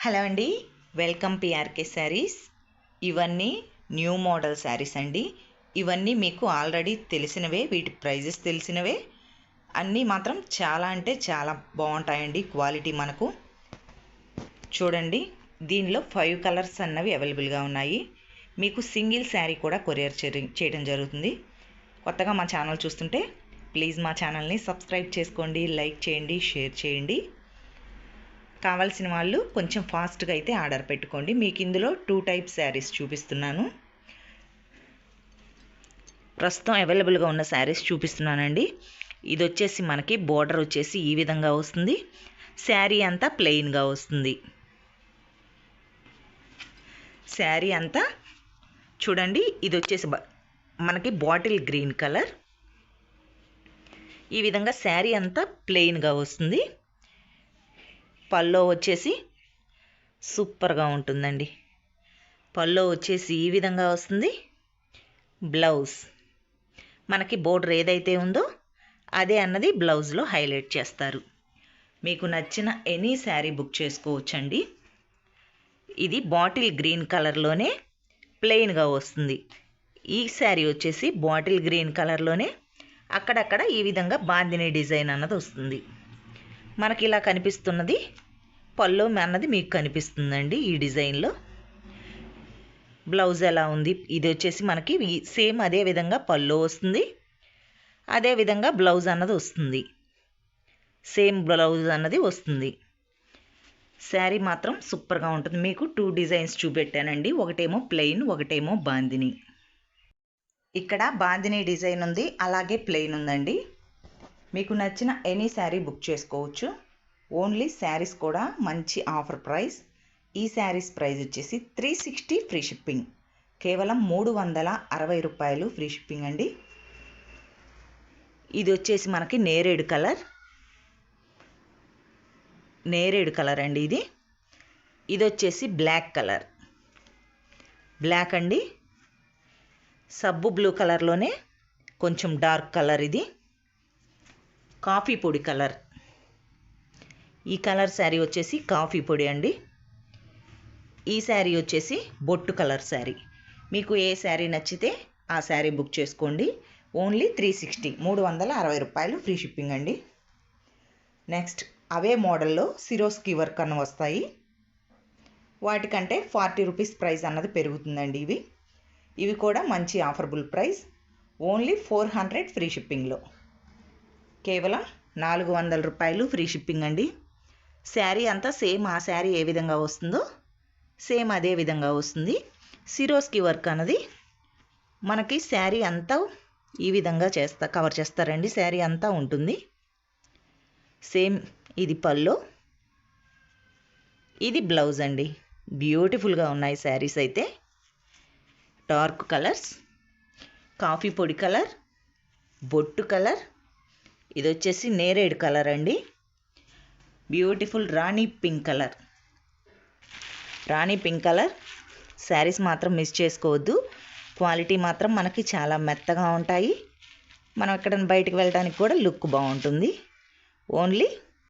Hello అండి. Welcome PRK saris ఇవన్నీ new model saris అండి. ఇవన్నీ మీకు ఆల్రెడీ తెలిసినవే వీటి ప్రైజెస్ తెలిసినవే. అన్నీ మాత్రం చాలా అంటే చాలా బాగుంటాయండి క్వాలిటీ మనకు. చూడండి దీనిలో ఫైవ్ కలర్స్ అన్నవి అవైలబుల్గా ఉన్నాయి. మీకు సింగిల్ శారీ కూడా కొరియర్ చేయడం జరుగుతుంది. కొత్తగా మా ఛానల్ చూస్తుంటే ప్లీజ్ మా ఛానల్ని సబ్స్క్రైబ్ చేసుకోండి లైక్ చేయండి షేర్ చేయండి. కావాల్సిన వాళ్ళు కొంచెం ఫాస్ట్గా అయితే ఆర్డర్ పెట్టుకోండి. మీకు ఇందులో టూ టైప్ శారీస్ చూపిస్తున్నాను. ప్రస్తుతం అవైలబుల్గా ఉన్న శారీస్ చూపిస్తున్నానండి. ఇది వచ్చేసి మనకి బోర్డర్ వచ్చేసి ఈ విధంగా వస్తుంది. శారీ అంతా ప్లెయిన్గా వస్తుంది. శారీ అంతా చూడండి ఇది వచ్చేసి మనకి బాటిల్ గ్రీన్ కలర్. ఈ విధంగా శారీ అంతా ప్లెయిన్గా వస్తుంది. పల్లో వచ్చేసి సూపర్గా ఉంటుందండి. పల్లో వచ్చేసి ఈ విధంగా వస్తుంది. బ్లౌజ్. మనకి బోర్డర్ ఏదైతే ఉందో అదే అన్నది బ్లౌజ్లో హైలైట్ చేస్తారు. మీకు నచ్చిన ఎనీ శారీ బుక్ చేసుకోవచ్చండి. ఇది బాటిల్ గ్రీన్ కలర్లోనే ప్లెయిన్గా వస్తుంది. ఈ శారీ వచ్చేసి బాటిల్ గ్రీన్ కలర్లోనే అక్కడక్కడ ఈ విధంగా బాందిని డిజైన్ అన్నది వస్తుంది. మనకి ఇలా కనిపిస్తున్నది పల్లో అన్నది మీకు కనిపిస్తుందండి ఈ డిజైన్లో. బ్లౌజ్ ఎలా ఉంది? ఇది వచ్చేసి మనకి సేమ్ అదే విధంగా పల్లో వస్తుంది. అదే విధంగా బ్లౌజ్ అన్నది వస్తుంది. సేమ్ బ్లౌజ్ అన్నది వస్తుంది. శారీ మాత్రం సూపర్గా ఉంటుంది. మీకు టూ డిజైన్స్ చూపెట్టానండి. ఒకటేమో ప్లెయిన్ ఒకటేమో బాందిని. ఇక్కడ బాందిని డిజైన్ ఉంది. అలాగే ప్లెయిన్ ఉందండి. మీకు నచ్చిన ఎనీ శారీ బుక్ చేసుకోవచ్చు. ఓన్లీ శారీస్ కూడా మంచి ఆఫర్ ప్రైస్. ఈ శారీస్ ప్రైస్ వచ్చేసి త్రీ సిక్స్టీ ఫ్రీ షిప్పింగ్ కేవలం మూడు వందల అరవై రూపాయలు ఫ్రీ షిప్పింగ్ అండి. ఇది వచ్చేసి మనకి నేరేడు కలర్. నేరేడు కలర్ అండి ఇది. ఇది వచ్చేసి బ్లాక్ కలర్. బ్లాక్ అండి. సబ్బు బ్లూ కలర్లోనే కొంచెం డార్క్ కలర్ ఇది. కాఫీ పొడి కలర్. ఈ కలర్ శారీ వచ్చేసి కాఫీ పొడి అండి. ఈ శారీ వచ్చేసి బొట్టు కలర్ శారీ. మీకు ఏ శారీ నచ్చితే ఆ శారీ బుక్ చేసుకోండి. ఓన్లీ త్రీ సిక్స్టీ మూడు వందల అరవై రూపాయలు ఫ్రీ షిప్పింగ్ అండి. నెక్స్ట్ అవే మోడల్లో సిరోస్కి వర్క్ అన్న వస్తాయి. వాటికంటే ఫార్టీ రూపీస్ ప్రైస్ అన్నది పెరుగుతుందండి ఇవి. ఇవి కూడా మంచి affordable price. Only four hundred free షిప్పింగ్లో. కేవలం నాలుగు వందల రూపాయలు ఫ్రీ షిప్పింగ్ అండి. శారీ అంతా సేమ్ ఆ శారీ ఏ విధంగా వస్తుందో సేమ్ అదే విధంగా వస్తుంది. సిరోస్కి వర్క్ అన్నది మనకి శారీ అంతా ఈ విధంగా చేస్తా కవర్ చేస్తారండి శారీ అంతా ఉంటుంది. సేమ్ ఇది పల్లో ఇది బ్లౌజ్ అండి. బ్యూటిఫుల్గా ఉన్నాయి శారీస్ అయితే. డార్క్ కలర్స్ కాఫీ పొడి కలర్ బొట్టు కలర్. ఇది వచ్చేసి నేరేడు కలర్ అండి. బ్యూటిఫుల్ రాణి పింక్ కలర్. రాణి పింక్ కలర్. శారీస్ మాత్రం మిస్ చేసుకోవద్దు. క్వాలిటీ మాత్రం మనకి చాలా మెత్తగా ఉంటాయి. మనం ఎక్కడ బయటకు వెళ్ళడానికి కూడా లుక్ బాగుంటుంది. ఓన్లీ